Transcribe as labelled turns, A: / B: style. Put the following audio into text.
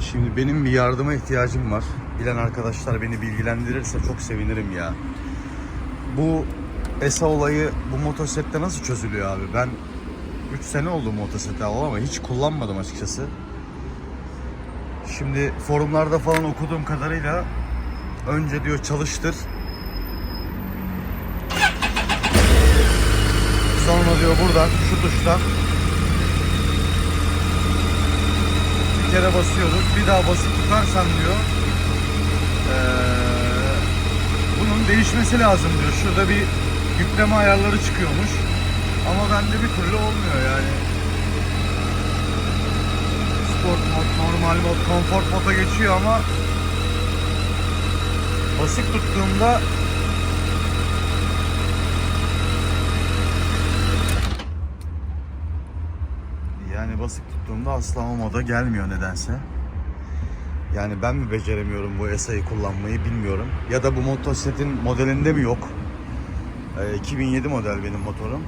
A: Şimdi benim bir yardıma ihtiyacım var. Bilen arkadaşlar beni bilgilendirirse çok sevinirim ya. Bu ESA olayı bu motosiklette nasıl çözülüyor abi? Ben 3 sene oldu motosiklete alalı ama hiç kullanmadım açıkçası. Şimdi forumlarda falan okuduğum kadarıyla önce diyor çalıştır. Sonra diyor buradan şu tuştan bir kere basıyoruz. Bir daha basıp tutarsan diyor eee, bunun değişmesi lazım diyor. Şurada bir yükleme ayarları çıkıyormuş. Ama bende bir türlü olmuyor yani. Sport mod, normal mod, konfor moda geçiyor ama basık tuttuğumda yani basık tuttuğumda asla o moda gelmiyor nedense. Yani ben mi beceremiyorum bu ESA'yı kullanmayı bilmiyorum. Ya da bu motosikletin modelinde mi yok? Ee, 2007 model benim motorum.